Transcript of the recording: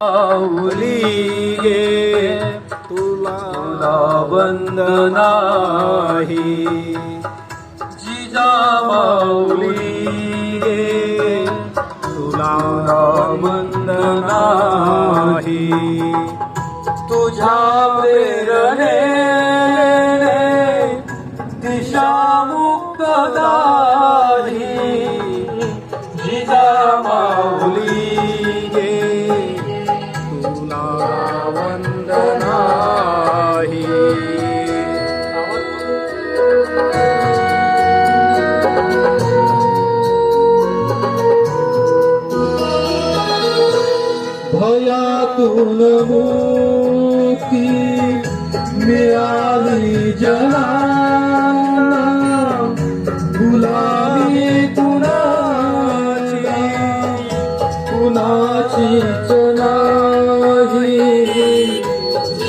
माऊली गे तुला बंद नाही जिजा माऊली गे तुला बंद नाही तुझ्या प्रेरणे दिशा मुक्तदारी भयातुलमुक्ति भयाली जना